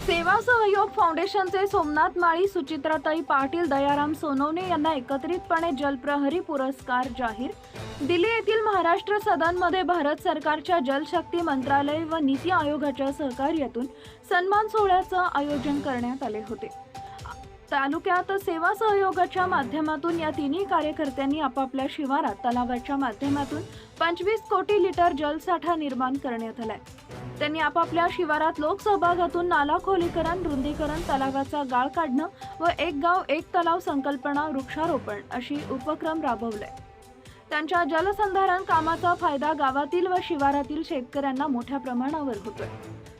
सेवा सहयोग फाउंडेशन फाउंडेशनचे सोमनाथ माळी सुचित्राताई पाटील दयाराम सोनवणे यांना एकत्रितपणे जलप्रहरी पुरस्कार जाहीर. दिल्ली येथील महाराष्ट्र सदनमध्ये भारत सरकारच्या जलशक्ती मंत्रालय व नीती आयोगाच्या सहकार्यातून सन्मान सोहळ्याचं आयोजन करण्यात आले होते. तालुक्यात सेवा सहयोगाच्या माध्यमातून या तिन्ही कार्यकर्त्यांनी आपापल्या शिवारात तलावाच्या माध्यमातून पंचवीस कोटी लिटर जलसाठा निर्माण करण्यात आलाय. त्यांनी आपापल्या शिवारात लोकसहभागातून नाला खोलीकरण रुंदीकरण तलावाचा गाळ काढणं व एक गाव एक तलाव संकल्पना वृक्षारोपण अशी उपक्रम राबवले. त्यांच्या जलसंधारण कामाचा फायदा गावातील व शिवारातील शेतकऱ्यांना मोठ्या प्रमाणावर होतोय.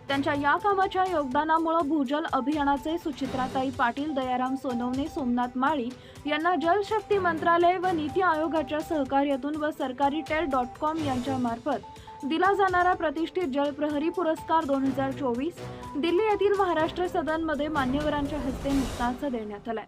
त्यांच्या या कामाच्या योगदानामुळे भूजल अभियानाचे सुचित्राताई पाटील दयाराम सोनवणे सोमनाथ माळी यांना जलशक्ती मंत्रालय व नीती आयोगाच्या सहकार्यातून व सरकारी टेल डॉट कॉम यांच्या मार्फत दिला जाणारा प्रतिष्ठित जलप्रहरी पुरस्कार दोन हजार चोवीस दिल्ली येथील महाराष्ट्र सदनमध्ये मान्यवरांच्या हस्ते नुकताच देण्यात आलाय.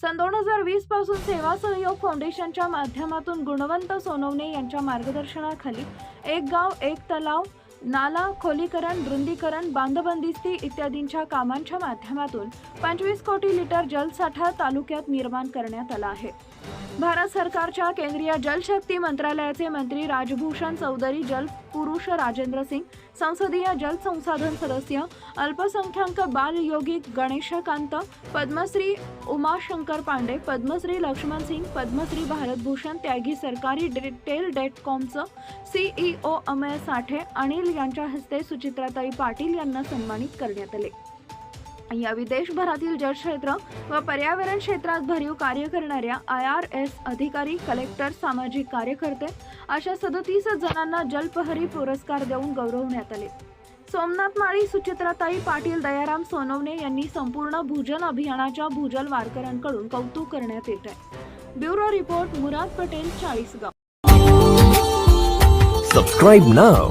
सन दोन हजार वीसपासून सेवा सहयोग फाउंडेशनच्या माध्यमातून गुणवंत सोनवणे यांच्या मार्गदर्शनाखाली एक गाव एक तलाव नाला खोलीकरण रुंदीकरण बांधबंदिस्ती इत्यादींच्या कामांच्या माध्यमातून पंचवीस कोटी लिटर जलसाठा तालुक्यात निर्माण करण्यात आला आहे. भारत सरकारच्या केंद्रीय जलशक्ती मंत्रालयाचे मंत्री राजभूषण चौधरी जलपुरुष राजेंद्र सिंग संसदीय जलसंसाधन सदस्य अल्पसंख्याक बाल योगी गणेशकांत पद्मश्री उमाशंकर पांडे पद्मश्री लक्ष्मण सिंग पद्मश्री भारतभूषण त्यागी सरकारी डिटेल डॉट कॉमचं सीईओ अमय साठे पाटील यांच्या हस्ते सुचित्राताई पाटील यांना सन्मानित करण्यात आले. यावेळी देशभरातील जलक्षेत्र व पर्यावरण क्षेत्रात भरीव कार्य करणाऱ्या आय आर एस अधिकारी कलेक्टर सामाजिक कार्यकर्ते अशा सदतीस जणांना जलप्रहरी पुरस्कार देऊन गौरवण्यात आले. सोमनाथ माळी सुचित्राताई पाटील दयाराम सोनवणे यांनी संपूर्ण भूजल अभियानाच्या भूजल वारकऱ्यांकडून कौतुक करण्यात येत आहे. Bureau report Murad Patel Chalisgaon. Subscribe नाव